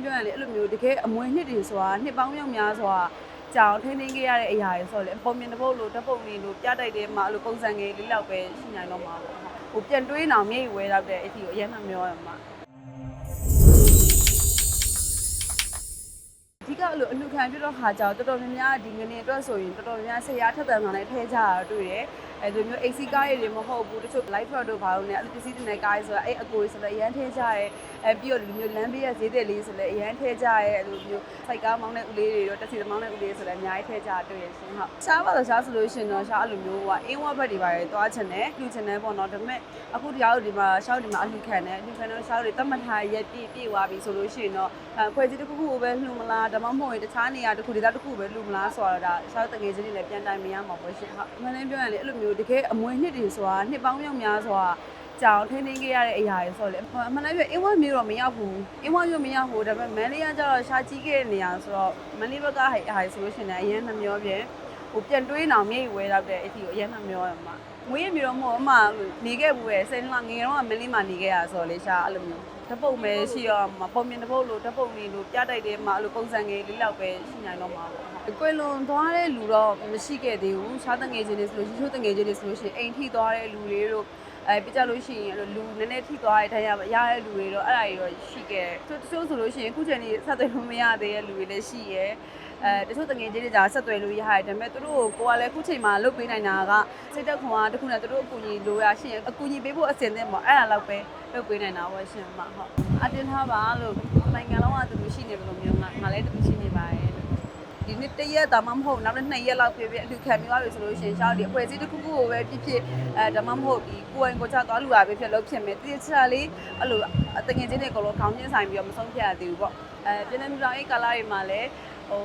င်းပြောရရင်လေအဲ့လိုမျိုးတကယ်အမွေနှစ်တွေဆိုတာနှစ်ပေါင်းမြောက်များစွာကြောင်ထိန်းသိမ်းခဲ့ရတဲ့အရာတွေဆိုတော့လေပုံမြင်တစ်ပုတ်လို့တစ်ပုတ်လေးလို့ပြတိုက်တယ်မှာအဲ့လိုပုံစံငယ်လေးလောက်ပဲရှိနိုင်တော့မှာပေါ့ဟိုပြန်တွေးအောင်မြိတ်ဝဲတော့တဲ့အထီကိုအရင်မှပြောရမှာဒီကအဲ့လိုအလူခံပြတော့ခါကြောင်တော်တော်များများဒီငနေအတွက်ဆိုရင်တော်တော်များများဆရာထက်သန်ဆောင်နဲ့ထဲကြတာတွေ့တယ် အဲလိုမျိုး AC ကားရည်တွေမဟုတ်ဘူးတချို့ live product တို့ဘာလို့လဲအဲ့လိုပစ္စည်းတွေနဲ့ကားရည်ဆိုတော့အဲ့အကိုကြီးဆိုတော့အရန်ထဲကြရဲအဲပြီးတော့ဒီလိုမျိုးလမ်းဘေးရဈေးတယ်လေးဆိုလည်းအရန်ထဲကြရဲအဲ့လိုမျိုးစိုက်ကားမောင်းတဲ့ဦးလေးတွေတော့တက်စီမောင်းတဲ့ဦးလေးဆိုလည်းအများကြီးထဲကြတွေ့ရရှင်ဟုတ်ရှားပါတော့ရှားဆိုလို့ရှင်တော့ရှားအဲ့လိုမျိုးဟိုအင်းဝဘက်တွေပါရဲသွားချင်တယ်လှူချင်တယ်ပေါ့နော်ဒါပေမဲ့အခုတရားတို့ဒီမှာရှားဒီမှာအလှူခံတယ်အလှူခံတော့ရှားတို့တတ်မှတ်ထားရက်ပြည့်ပြည့်သွားပြီဆိုလို့ရှိရင်တော့အဖွဲ့အစည်းတစ်ခုခုကိုပဲလှူမလားဒါမှမဟုတ်ရင်တခြားနေရာတစ်ခုဒေသတစ်ခုပဲလှူမလားဆိုတော့ဒါရှားတငယ်ချင်းတွေလည်းပြန်တိုင်မရမှာပေါ့ရှင်ဟုတ်အမှန်တမ်းပြောရင်လေအဲ့လိုမျိုးတကယ်အမွေနှစ်တွေဆိုတာနှစ်ပေါင်းမြောက်များစွာကြောင်ထိန်းသိမ်းခဲ့ရတဲ့အရာတွေဆိုတော့လေအမှန်တမ်းပြောအင်းဝမျိုးတော့မရောက်ဘူးအင်းဝမျိုးမရောက်ဘူးဒါပေမဲ့မန်လေးကကျတော့ရှားကြီးခဲ့တဲ့နေရာဆိုတော့မန်လေးဘက်ကဟာဟာဆိုလို့ရှိရင်လည်းအရင်နှမျောပြဲ ဟိုပြန်တွေးအောင်မြိတ်ဝဲတော့တဲ့အထီကိုအရင်နှမျောရမှာငွေရမျိုးတော့မဟုတ်အမနေခဲ့ဘူးပဲစိတ်လုံးကငယ်တော့မန်လေးမှာနေခဲ့ရဆိုတော့လေရှားအဲ့လိုမျိုးတပုတ်ပဲရှိရမှာပုံမြင်တပုတ်လို့တပုတ်လေးလို့ပြတိုက်တယ်မှာအဲ့လိုပုံစံငယ်လေးလောက်ပဲရှိနိုင်တော့မှာပေါ့ကွယ်လွန်သွားတဲ့လူတော့မရှိခဲ့သေးဘူးရှားတငယ်ချင်းတွေဆိုလို့ရှိရင်တငယ်ချင်းတွေဆိုလို့ရှိရင်အိမ်ထိသွားတဲ့လူတွေတို့ အဲပြကြလို့ရှိရင်အဲ့လိုလူနည်းနည်းထိသွားတဲ့တိုင်းရရတဲ့လူတွေတော့အဲ့ဒါတွေတော့ရှိခဲ့တယ်တချို့ဆိုလို့ရှိရင်အခုချိန်ကြီးဆက်သွယ်လို့မရသေးတဲ့လူတွေလည်းရှိရဲအဲတချို့တငယ်ချင်းတွေကြာဆက်သွယ်လို့ရရတယ်ဒါပေမဲ့သူတို့ကိုကလည်းအခုချိန်မှာလုပ်ပေးနိုင်တာကစိတ်သက်ခွန်အားတစ်ခုနဲ့သူတို့အကူအညီလိုရရှိရင်အကူအညီပေးဖို့အစင်သင့်ပေါ့အဲ့ဒါလောက်ပဲလုပ်ပေးနိုင်တာပေါ့ရှင်မဟုတ်အတင်ထားပါလို့နိုင်ငံလုံးကသူတို့ရှိနေဘယ်လိုမျိုးငါငါလည်းတူရှိနေပါတယ်လို့ဒီ နေ့တစ်ရက်ဒါမှမဟုတ်နောက်နှစ်ရက်လောက်ဖြစ်ဖြစ်အလူခံမျိုးရပြီဆိုလို့ရှိရင်ရှောက်ဒီအဖွဲ့အစည်းတစ်ခုခုကိုပဲဖြစ်ဖြစ်အဲဒါမှမဟုတ်ဒီကိုယ်ဝင်ကိုချသွားလူရပဲဖြစ်လို့ဖြစ်မယ်တည်ချာလေးအဲ့လိုတငယ်ချင်းတွေအကုန်လုံးခေါင်းချင်းဆိုင်ပြီးတော့မဆုံးဖြတ်ရသေးဘူးပေါ့အဲပြည်နယ်မျိုးတော်အဲ့ကာလာတွေမှာလည်းဟို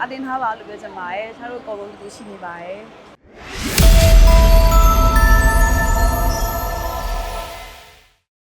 အတင်းထားပါလို့ပြောချင်ပါတယ်ရှားတို့အကုန်လုံးဒီရှိနေပါတယ်